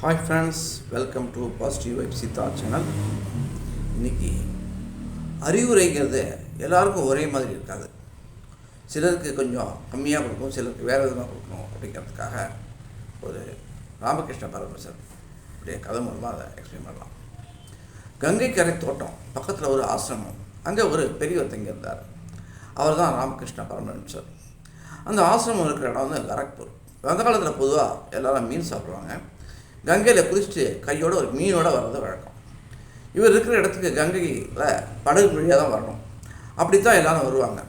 Hi friends welcome to positive vibe Seetha channel இன்னைக்கு அறிவுரைங்கிறது எல்லாருக்கும் ஒரே மாதிரி இருக்காது. சிலருக்கு கொஞ்சம் கம்மியாக கொடுக்கும் சிலருக்கு வேறு விதமாக கொடுக்கணும் அப்படிங்கிறதுக்காக ஒரு ராமகிருஷ்ண பரமேஸ்வர் அப்படியே கதை மூலமாக அதை எக்ஸ்பிளைன் பண்ணலாம். கங்கை கரை தோட்டம் பக்கத்தில் ஒரு ஆசிரமம் அங்கே ஒரு பெரியவர் தங்கியிருந்தார். அவர் தான் ராமகிருஷ்ண பரமேஸ்வர் அந்த ஆசிரமம் இருக்கிற இடம் வந்து கரக்பூர். அந்த காலத்தில் பொதுவாக எல்லாரும் மீன் சாப்பிடுவாங்க. கங்கையில் குதிச்சுட்டு கையோட ஒரு மீனோட வர்றது வழக்கம். இவர் இருக்கிற இடத்துக்கு கங்கையில் படகு வழியாக தான் வரணும். அப்படி தான் எல்லாரும் வருவாங்க.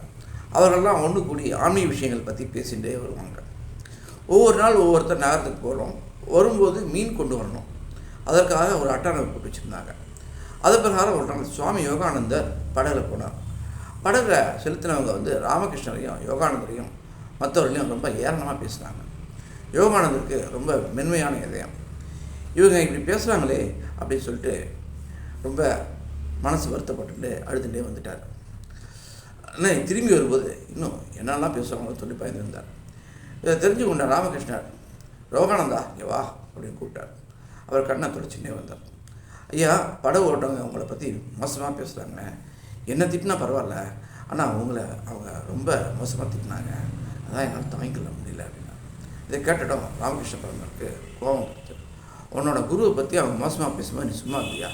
அவர்கள்லாம் ஒன்று கூடி ஆன்மீக விஷயங்கள் பற்றி பேசிகிட்டே வருவாங்க. ஒவ்வொரு நாள் ஒவ்வொருத்தர் நகரத்துக்கு போகிறோம் வரும்போது மீன் கொண்டு வரணும். அதற்காக ஒரு அட்டானை போட்டு வச்சுருந்தாங்க. அது பிரகாரம் ஒரு நாள் சுவாமி யோகானந்தர் படகுல போனார். படகுல செலுத்தினவங்க வந்து ராமகிருஷ்ணரையும் யோகானந்தரையும் மற்றவர்களையும் ரொம்ப ஏரணமாக பேசுனாங்க. யோகானந்தருக்கு ரொம்ப மென்மையான இதயம். இவங்க இப்படி பேசுகிறாங்களே அப்படின்னு சொல்லிட்டு ரொம்ப மனசு வருத்தப்பட்டு அழுதுகிட்டே வந்துட்டார். ஆனால் திரும்பி வரும்போது இன்னும் என்னெல்லாம் பேசுவாங்களோ சொல்லி பயந்துருந்தார். இதை தெரிஞ்சு கொண்ட ராமகிருஷ்ணர் ரோகானந்தா இங்கே வா அப்படின்னு கூப்பிட்டார். அவர் கண்ணை தொடச்சின்னே வந்தார். ஐயா படகு ஓட்டவங்க உங்களை பற்றி மோசமாக பேசுகிறாங்க என்ன திட்டினா பரவாயில்ல ஆனால் அவங்கள அவங்க ரொம்ப மோசமாக திட்டினாங்க. அதான் என்னால் தாங்கிக்கொள்ள முடியல அப்படின்னா இதை கேட்டுட்டோம் ராமகிருஷ்ண பரமருக்கு கோபம் கொடுத்து உன்னோட குருவை பற்றி அவங்க மோசமாக பேசும்போது நீ சும்மா இல்லையா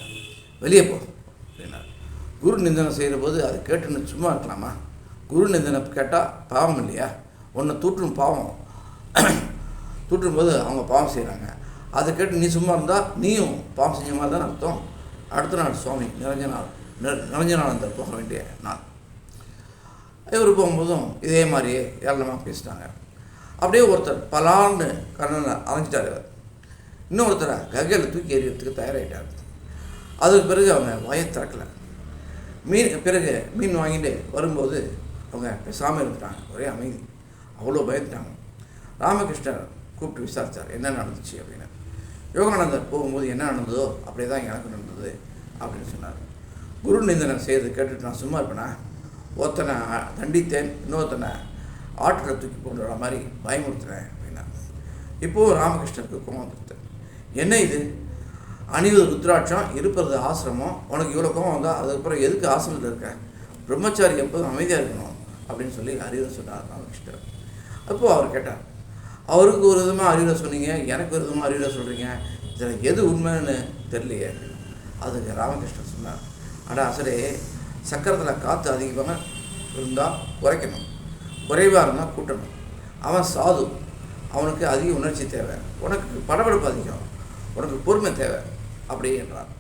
வெளியே போ அப்படின்னார். குரு நிந்தனை செய்கிற போது அதை கேட்டுன்னு சும்மா இருக்கலாமா? குரு நிந்தனை கேட்டால் பாவம் இல்லையா? உன்னை தூற்றும் பாவம். தூற்றும் போது அவங்க பாவம் செய்கிறாங்க அதை கேட்டு நீ சும்மா இருந்தால் நீயும் பாவம் செஞ்ச மாதிரி தான் அர்த்தம்? அடுத்த நாள் சுவாமி நிரஞ்சனால் நிரஞ்சனானந்தர் போக வேண்டிய நாள். இவர் போகும்போதும் இதே மாதிரியே ஏளனமாக பேசிட்டாங்க. அப்படியே ஒருத்தர் பலான்னு கண்ணனை அரைஞ்சிட்டார் இவர். இன்னொருத்தரை ககையில் தூக்கி எறிகிறதுக்கு தயாராகிட்டார் அதுக்கு பிறகு அவங்க வாயை திறக்கலை. மீன் பிறகு மீன் வாங்கிட்டு வரும்போது அவங்க பேசாமல் இருந்துட்டாங்க. ஒரே அமைதி. அவ்வளோ பயந்துட்டாங்க. ராமகிருஷ்ணர் கூப்பிட்டு விசாரித்தார் என்ன நடந்துச்சு அப்படின்னு. யோகானந்தர் போகும்போது என்ன நடந்ததோ அப்படியே தான் எனக்கு நடந்தது அப்படின்னு சொன்னார். குரு நிந்தனம் செய்து கேட்டுட்டு நான் சும்மா இருப்பேனா? ஒருத்தனை தண்டித்தேன் இன்னொருத்தனை ஆற்றில் தூக்கி கொண்டு வர மாதிரி பயமுறுத்தினேன் அப்படின்னா இப்போது ராமகிருஷ்ணருக்கு கோபம் கொடுத்தேன் என்ன இது? அணிவது ருத்ராட்சம் இருப்பது ஆசிரமம்? உனக்கு இவ்வளோ கோபம் வந்தால் அதுக்கப்புறம் எதுக்கு ஆசிரமத்தில் இருக்க? பிரம்மச்சாரி எப்போதும் அமைதியாக இருக்கணும் அப்படின்னு சொல்லி அறிவுரை சொன்னார் ராமகிருஷ்ணர். அப்போது அவர் கேட்டார் அவருக்கு ஒரு விதமாக அறிவுரை சொன்னீங்க? எனக்கு ஒரு விதமாக அறிவுரை சொல்கிறீங்க இதில் எது உண்மைன்னு தெரியலையே. அதுக்கு ராமகிருஷ்ணன் சொன்னார் ஆனால் அசலே சக்கரத்தில் காற்று அதிகமாக இருந்தால் குறைக்கணும். குறைவாக இருந்தால் கூட்டணும். அவன் சாது. அவனுக்கு அதிக உணர்ச்சி தேவை. உனக்கு படபடப்பு அதிகம். உனக்கு பொறுமை தேவை அப்படி என்றார்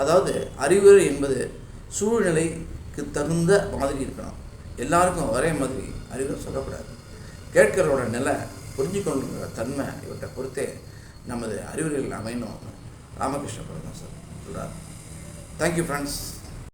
அதாவது அறிவுரை என்பது சூழ்நிலைக்கு தகுந்த மாதிரி இருக்கணும். எல்லாருக்கும் ஒரே மாதிரி அறிவுரை சொல்லக்கூடாது. கேட்கிறவரோட நிலை புரிஞ்சு கொள்கிற தன்மை இவற்றை பொறுத்தே நமது அறிவுரைகள் அமையணும். ராமகிருஷ்ண சார் சொல்கிறார் தேங்க்யூ ஃப்ரெண்ட்ஸ்